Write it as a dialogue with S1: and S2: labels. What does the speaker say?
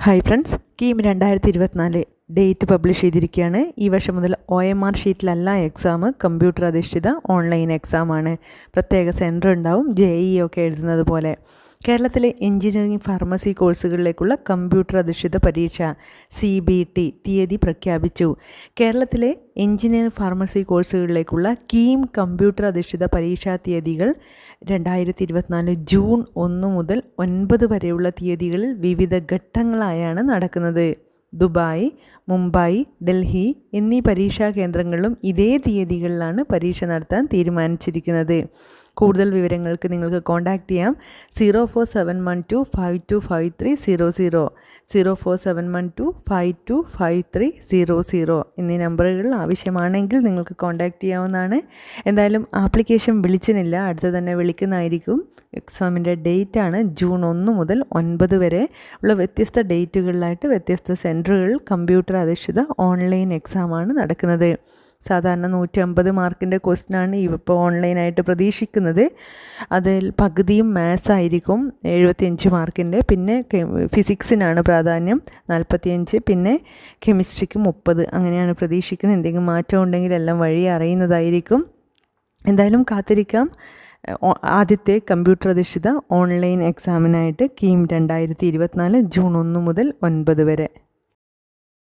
S1: Hi friends KEAM രണ്ടായിരത്തി ഇരുപത്തിനാല് date publish ചെയ്തിരിക്കുകയാണ്. ഈ വർഷം മുതൽ ഒ എം ആർ ഷീറ്റിലല്ല എക്സാം കമ്പ്യൂട്ടർ അധിഷ്ഠിത ഓൺലൈൻ എക്സാമാണ് പ്രത്യേക സെന്റർ ഉണ്ടാവും ജെ ഇ ഒക്കെ എഴുതുന്നത് പോലെ. കേരളത്തിലെ എഞ്ചിനീയറിംഗ് ഫാർമസി കോഴ്സുകളിലേക്കുള്ള കമ്പ്യൂട്ടർ അധിഷ്ഠിത പരീക്ഷ സി ബി ടി തീയതി പ്രഖ്യാപിച്ചു. കേരളത്തിലെ എഞ്ചിനീയറിംഗ് ഫാർമസി കോഴ്സുകളിലേക്കുള്ള കീം കമ്പ്യൂട്ടർ അധിഷ്ഠിത പരീക്ഷാ തീയതികൾ രണ്ടായിരത്തി ഇരുപത്തിനാല് ജൂൺ ഒന്ന് മുതൽ ഒൻപത് വരെയുള്ള തീയതികളിൽ വിവിധ ഘട്ടങ്ങളായാണ് നടക്കുന്നത്. ദുബായ് മുംബൈ ഡൽഹി എന്നീ പരീക്ഷാ കേന്ദ്രങ്ങളിലും ഇതേ തീയതികളിലാണ് പരീക്ഷ നടത്താൻ തീരുമാനിച്ചിരിക്കുന്നത്. കൂടുതൽ വിവരങ്ങൾക്ക് നിങ്ങൾക്ക് കോൺടാക്റ്റ് ചെയ്യാം. Zero four seven one two five two five three zero zero. Zero four seven one two five two five three zero zero. എന്നീ നമ്പറുകൾ ആവശ്യമാണെങ്കിൽ നിങ്ങൾക്ക് കോൺടാക്റ്റ് ചെയ്യാവുന്നതാണ്. എന്തായാലും ആപ്ലിക്കേഷൻ വിളിച്ചിനില്ല അടുത്ത് തന്നെ വിളിക്കുന്നതായിരിക്കും. എക്സാമിന്റെ ഡേറ്റ് ആണ് ജൂൺ ഒന്ന് മുതൽ ഒൻപത് വരെ. ഉള്ള വ്യത്യസ്ത ഡേറ്റുകളിലായിട്ട് വ്യത്യസ്ത സെന്ററുകളിൽ കമ്പ്യൂട്ടർ അധിഷ്ഠിത ഓൺലൈൻ എക്സാമാണ് നടക്കുന്നത്. സാധാരണ നൂറ്റി അമ്പത് മാർക്കിന്റെ ക്വസ്റ്റിനാണ് ഇപ്പോൾ ഓൺലൈനായിട്ട് പ്രതീക്ഷിക്കുന്നത്. അതിൽ പകുതിയും മാത്സ് ആയിരിക്കും എഴുപത്തിയഞ്ച് മാർക്കിന്റെ. പിന്നെ ഫിസിക്സിനാണ് പ്രാധാന്യം നാൽപ്പത്തിയഞ്ച്. പിന്നെ കെമിസ്ട്രിക്ക് മുപ്പത്. അങ്ങനെയാണ് പ്രതീക്ഷിക്കുന്നത്. എന്തെങ്കിലും മാറ്റം ഉണ്ടെങ്കിൽ എല്ലാം വഴി അറിയുന്നതായിരിക്കും. എന്തായാലും കാത്തിരിക്കാം. ആദ്യത്തെ കമ്പ്യൂട്ടർ അധിഷ്ഠിത ഓൺലൈൻ എക്സാമിനായിട്ട് കീം രണ്ടായിരത്തി ഇരുപത്തിനാല് ജൂൺ ഒന്ന് മുതൽ ഒൻപത് വരെ.